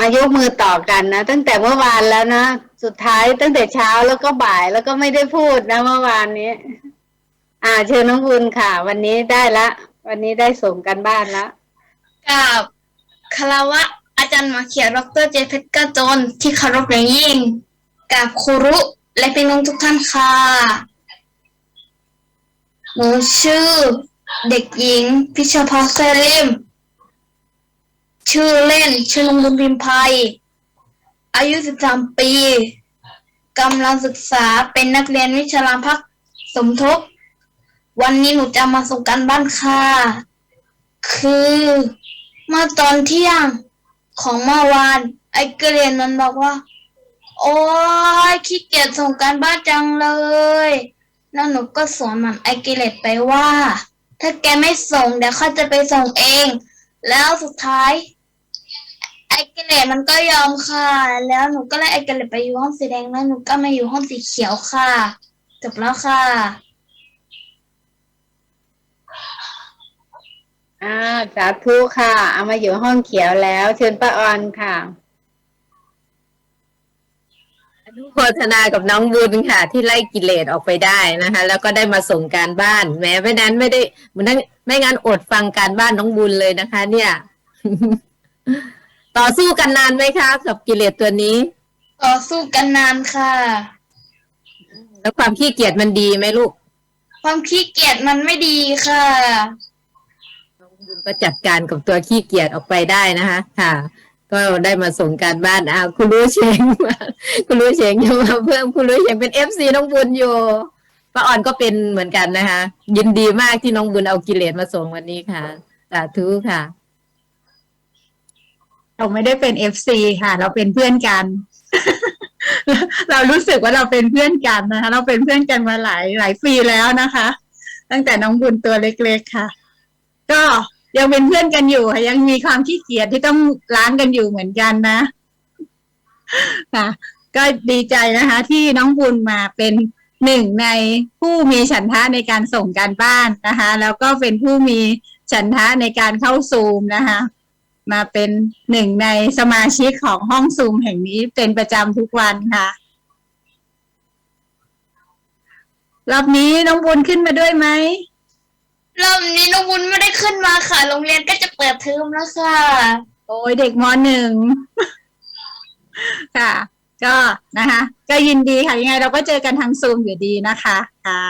มายกมือต่อกันนะ ตั้งแต่เมื่อวานแล้วนะ สุดท้ายตั้งแต่เช้าแล้วก็บ่ายแล้วก็ไม่ได้พูดนะเมื่อวานนี้ อ่า เชิญน้องบุญค่ะ วันนี้ได้ละ วันนี้ได้ส่งกันบ้านละกับคารวะอาจารย์มาเขียดรเจเพชรกระจนที่เคารพอย่างยิ่ง กับครูรุและพี่น้องทุกท่านค่ะหนูชื่อ เด็กหญิง พิชภาเซลิม ชื่อเล่น ชื่อลงบุญพิมภัย อายุ 13 ปีกำลังศึกษาเป็นนักเรียนวิชาลามพักสมทบ วันนี้หนูจะมาส่งการบ้านค่ะ คือเมื่อตอนเที่ยงของเมื่อวาน ไอ้เกรียนมันบอกว่า โอ้ยขี้เกียจส่งการบ้านจังเลย แล้วหนูก็สอนมันไอ้เกเรตไปว่า ถ้าแกไม่ส่งเดี๋ยวเขาจะไปส่งเอง แล้วสุดท้ายไอ้เกเรตมันก็ยอมค่ะ แล้วหนูก็เลยไอ้เกเรตไปอยู่ห้องสีแดงแล้วหนูก็มาอยู่ห้องสีเขียวค่ะ จบแล้วค่ะอ่าสาธุค่ะ เอามาอยู่ห้องเขียวแล้ว เชิญป้าออนค่ะ นุโมทนากับน้องบุญค่ะ ที่ไล่กิเลสออกไปได้นะคะ แล้วก็ได้มาส่งการบ้าน แม้ไม่นั้นไม่ได้มันนั้นไม่งั้นอดฟังการบ้านน้องบุญเลยนะคะ เนี่ย ต่อสู้กันนานไหมคะ กับกิเลสตัวนี้ ต่อสู้กันนานค่ะ แล้วความขี้เกียจมันดีไหมลูก ความขี้เกียจมันไม่ดีค่ะน้องบุญก็จัดการกับตัวขี้เกียจออกไปได้นะคะ ค่ะ ก็ได้มาส่งการบ้านอ้าวคุณรู้เชงมาคุณรู้เชงยังมาเพิ่มคุณรู้เชงเป็นเอฟซีน้องบุญอยู่ป้าอ่อนก็เป็นเหมือนกันนะคะ ยินดีมากที่น้องบุญเอากิเลสมาส่งวันนี้ค่ะสาธุค่ะ เราไม่ได้เป็นเอฟซีค่ะ เราเป็นเพื่อนกัน เรารู้สึกว่าเราเป็นเพื่อนกันนะคะ เราเป็นเพื่อนกันมาหลายหลายปีแล้วนะคะ ตั้งแต่น้องบุญตัวเล็ก ๆ ค่ะ ก็ ยังเป็นเพื่อนกันอยู่ค่ะยังมีความขี้เกียจที่ต้องล้างกันอยู่เหมือนกันนะค่ะก็ดีใจนะคะ ที่น้องบุญมาเป็นหนึ่งในผู้มีฉันทะในการส่งการบ้านนะคะ แล้วก็เป็นผู้มีฉันทะในการเข้าซูมนะคะ มาเป็นหนึ่งในสมาชิกของห้องซูมแห่งนี้เป็นประจำทุกวันค่ะรอบนี้น้องบุญขึ้นมาด้วยไหม รอบนี้น้องวุ้นไม่ได้ขึ้นมาค่ะ โรงเรียนก็จะเปิดเทอมแล้วค่ะ โอ้ยเด็กมหนึ่ง ค่ะ ก็นะคะ ก็ยินดีค่ะ ยังไงเราก็เจอกันทางซูมอยู่ดีนะคะ ค่ะ